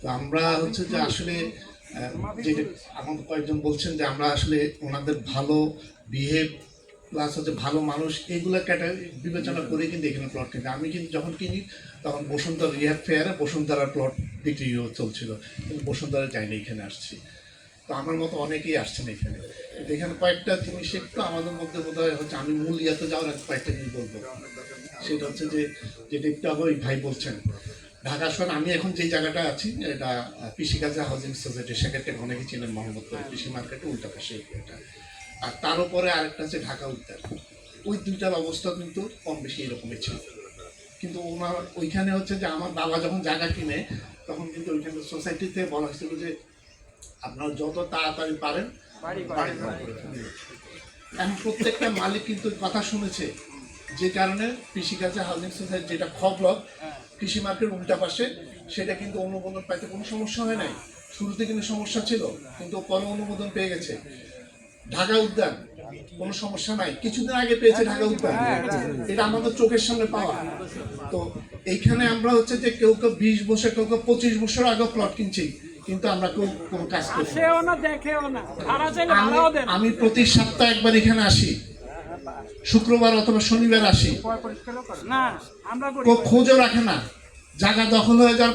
তো আমরা হচ্ছে যে আসলে যেটা আমাদের কয়েকজন বলছেন যে আমরা আসলে ওনাদের ভালো বিহেভ প্লাস হচ্ছে ভালো মানুষ এইগুলো বিবেচনা করে কিন্তু এখানে প্লট কিনি আমি কিন্তু যখন কিনি, তখন বসুন্ধরা রিহাব ফেয়ারে বসুন্ধরার প্লট বিক্রি চলছিল, কিন্তু বসুন্ধরা যাইনি এখানে আসছি। তো আমার মতো অনেকেই আসছেন এখানে। এখানে কয়েকটা জিনিস একটু আমাদের মধ্যে বোধ হয় হচ্ছে, আমি মূল ইয়াতে যাওয়ার কয়েকটা জিনিস বলব। সেটা হচ্ছে যে যেটা একটু আগে ভাই বলছেন ঢাকা শহর আমি এখন যে জায়গাটা আছি এটা কৃষিকাজা হাউজিং সোসাইটি সেক্ষেত্রে অনেকে চিনেন মোহাম্মদপুর কৃষি মার্কেটে উল্টা পাশে এটা। আর তার উপরে আরেকটা হচ্ছে ঢাকা উদ্যান। ওই দুইটার অবস্থা কিন্তু কম বেশি এরকমই ছিল। কিন্তু ওনার ওইখানে হচ্ছে যে আমার বাবা যখন জায়গা কিনে তখন কিন্তু ওইখানে সোসাইটিতে বলা হয়েছিল যে আপনারা যত তাড়াতাড়ি পারেন এখন প্রত্যেকটা মালিক কিন্তু কথা শুনেছে যে কারণে কৃষিকাজে হাউজিং সোসাইটি যেটা খ ব্লক কৃষি মার্কেট উল্টা পাশে সেটা কিন্তু অনুমোদন পাইতে কোনো সমস্যা হয় নাই। শুরুতে কিন্তু সমস্যা ছিল কিন্তু পরে অনুমোদন পেয়ে গেছে। ঢাকা উদ্যান কোনো সমস্যা নাই। কিছুদিন আগে পেয়েছে ঢাকা উদ্যান। এটা আমাদের চোখের সামনে পাওয়া। তো এইখানে আমরা হচ্ছে যে কেউ কেউ বিশ বছর কেউ কেউ পঁচিশ বছর আগে প্লট কিনছি কিন্তু আমরা কেউ কোনো কাজ করি আমি প্রতি সপ্তাহে একবার এখানে আসি। শুক্রবার অথবা শনিবার আসি। না আমরা করি। কেউ খোঁজও রাখে না। জায়গা দখল হয়ে যাওয়ার